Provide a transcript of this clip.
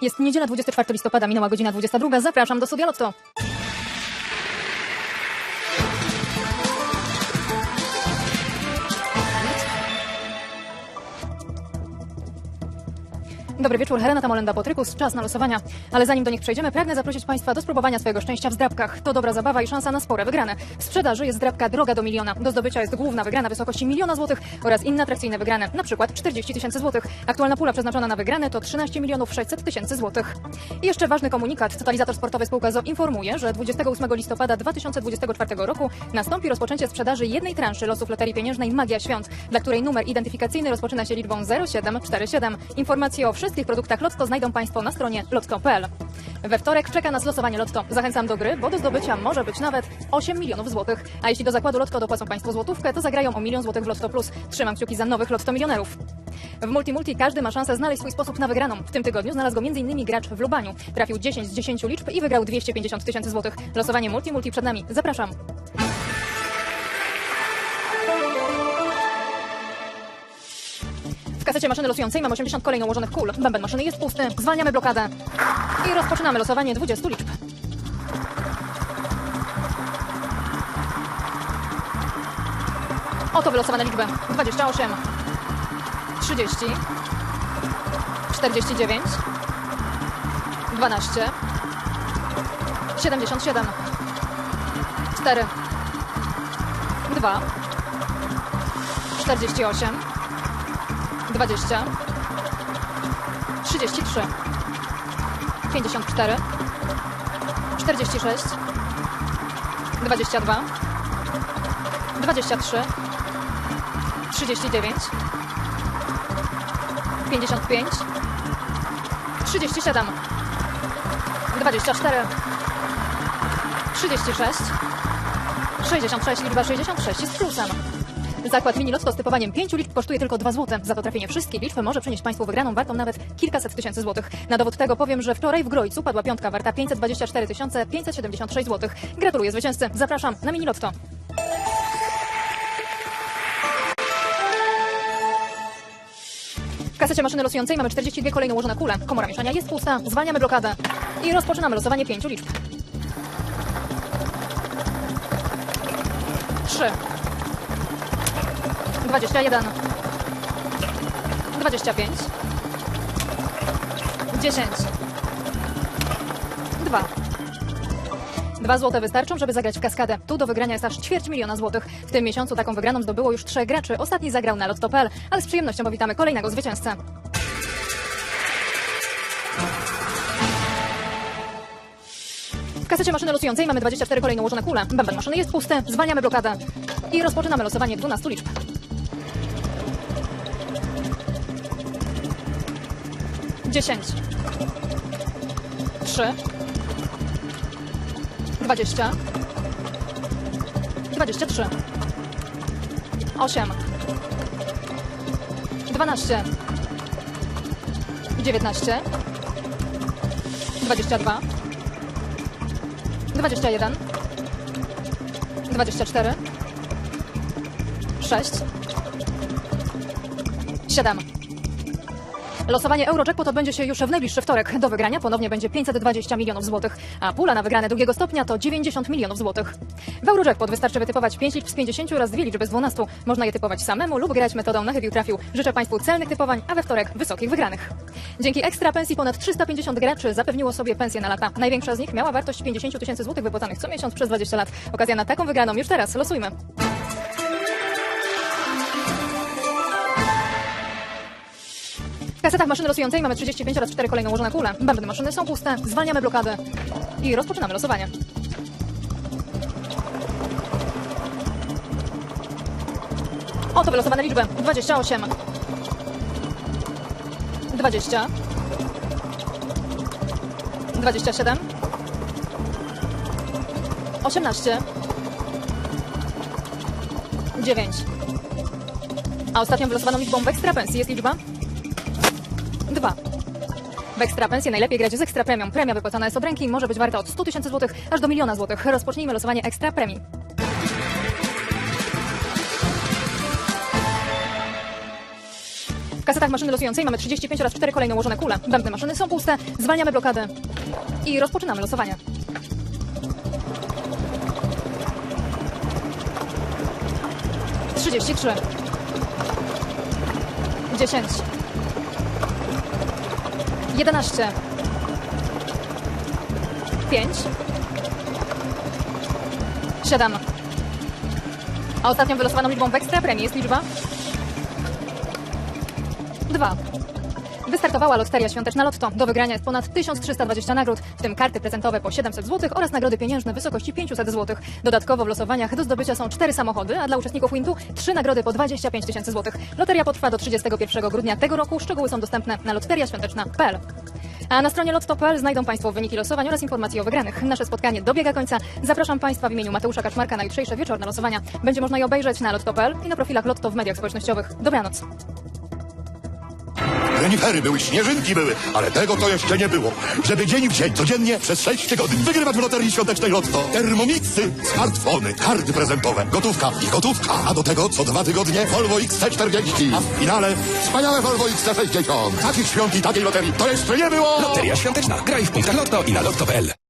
Jest niedziela 24 listopada, minęła godzina 22. Zapraszam do Studia. Dobry wieczór, Renata Molenda Potrykus, czas na losowania. Ale zanim do nich przejdziemy, pragnę zaprosić Państwa do spróbowania swojego szczęścia w zdrabkach. To dobra zabawa i szansa na spore wygrane. W sprzedaży jest zdrabka droga do miliona. Do zdobycia jest główna wygrana wysokości miliona złotych oraz inne atrakcyjne wygrane, na przykład 40 tysięcy złotych. Aktualna pula przeznaczona na wygrane to 13 milionów 600 tysięcy złotych. I jeszcze ważny komunikat. Totalizator sportowy spółka ZO informuje, że 28 listopada 2024 roku nastąpi rozpoczęcie sprzedaży jednej transzy losów loterii pieniężnej Magia Świąt, dla której numer identyfikacyjny rozpoczyna się liczbą 0747. Informacje o wszystkich produktach Lotto znajdą Państwo na stronie lotto.pl. We wtorek czeka nas losowanie Lotto. Zachęcam do gry, bo do zdobycia może być nawet 8 milionów złotych. A jeśli do zakładu Lotto dopłacą Państwo złotówkę, to zagrają o milion złotych w Lotto Plus. Trzymam kciuki za nowych Lotto milionerów. W Multi Multi każdy ma szansę znaleźć swój sposób na wygraną. W tym tygodniu znalazł go m.in. gracz w Lubaniu. Trafił 10 z 10 liczb i wygrał 250 tysięcy złotych. Losowanie Multi Multi przed nami. Zapraszam. Kasecie maszyny losującej mam 80 kolejno ułożonych kul. Bęben maszyny jest pusty. Zwalniamy blokadę. I rozpoczynamy losowanie 20 liczb. Oto wylosowane liczby. 28, 30, 49, 12, 77, 4, 2, 48, 20, 33, 54, 46, 22, 23, 39, 55, 37, 24, 36, 66, liczba 66 jest plusem. Zakład mini lotto z typowaniem 5 liczb kosztuje tylko 2 zł. Za to trafienie wszystkich liczb może przynieść Państwu wygraną wartą nawet kilkaset tysięcy złotych. Na dowód tego powiem, że wczoraj w Grojcu padła piątka warta 524 576 złotych. Gratuluję zwycięzcy. Zapraszam na mini lotto. W kasecie maszyny losującej mamy 42 kolejno ułożone kule. Komora mieszania jest pusta. Zwalniamy blokadę. I rozpoczynamy losowanie 5 liczb. 3 21 25 10 2 Dwa złote wystarczą, żeby zagrać w kaskadę. Tu do wygrania jest aż ćwierć miliona złotych. W tym miesiącu taką wygraną zdobyło już trzech graczy. Ostatni zagrał na lotto.pl, ale z przyjemnością powitamy kolejnego zwycięzcę. W kasecie maszyny losującej mamy 24 kolejno ułożone kule. Bęben maszyny jest pusty. Zwalniamy blokadę. I rozpoczynamy losowanie 12 liczb. 10 3 20 23 8 12 19 22 21 24 6 7 Losowanie Eurojackpot odbędzie się już w najbliższy wtorek. Do wygrania ponownie będzie 520 milionów złotych, a pula na wygrane drugiego stopnia to 90 milionów złotych. W Eurojackpot wystarczy wytypować 5 liczb z 50 oraz dwie liczby z 12. Można je typować samemu lub grać metodą na chybił trafił. Życzę Państwu celnych typowań, a we wtorek wysokich wygranych. Dzięki ekstra pensji ponad 350 graczy zapewniło sobie pensję na lata. Największa z nich miała wartość 50 tysięcy złotych wypłacanych co miesiąc przez 20 lat. Okazja na taką wygraną już teraz. Losujmy. Kasetach maszyny losującej mamy 35 oraz 4 kolejne ułożone kule. Bębny maszyny są puste, zwalniamy blokadę. I rozpoczynamy losowanie. Oto wylosowane liczby. 28 20 27 18 9 A ostatnią wylosowaną liczbą w ekstra pensji jest liczba 2. W ekstra pensję najlepiej grać z ekstra premium. Premia wypłacana jest od ręki i może być warta od 100 tysięcy złotych aż do miliona złotych. Rozpocznijmy losowanie ekstra premii. kasetach maszyny losującej mamy 35 oraz 4 kolejne ułożone kule. Bębny maszyny są puste, zwalniamy blokadę i rozpoczynamy losowanie. Trzydzieści trzy. Dziesięć. Jedenaście. Pięć. Siedem. A ostatnią wylosowaną liczbą w ekstra premii jest liczba 2. Wystartowała Loteria Świąteczna Lotto. Do wygrania jest ponad 1320 nagród, w tym karty prezentowe po 700 zł oraz nagrody pieniężne w wysokości 500 zł. Dodatkowo w losowaniach do zdobycia są 4 samochody, a dla uczestników Wintu 3 nagrody po 25 tysięcy zł. Loteria potrwa do 31 grudnia tego roku. Szczegóły są dostępne na loteriaświąteczna.pl. A na stronie lotto.pl znajdą Państwo wyniki losowań oraz informacje o wygranych. Nasze spotkanie dobiega końca. Zapraszam Państwa w imieniu Mateusza Kaczmarka na jutrzejsze wieczorne losowania. Będzie można je obejrzeć na lotto.pl i na profilach Lotto w mediach społecznościowych. Dobranoc. Renifery były, śnieżynki były, ale tego to jeszcze nie było. Żeby dzień w dzień, codziennie, przez 6 tygodni wygrywać w loterii świątecznej Lotto. Termomixy, smartfony, karty prezentowe, gotówka i gotówka. A do tego co dwa tygodnie Volvo XC40. A w finale wspaniałe Volvo XC60. Takich świąt i takiej loterii to jeszcze nie było! Loteria świąteczna. Graj w punktach Lotto i na lotto.pl.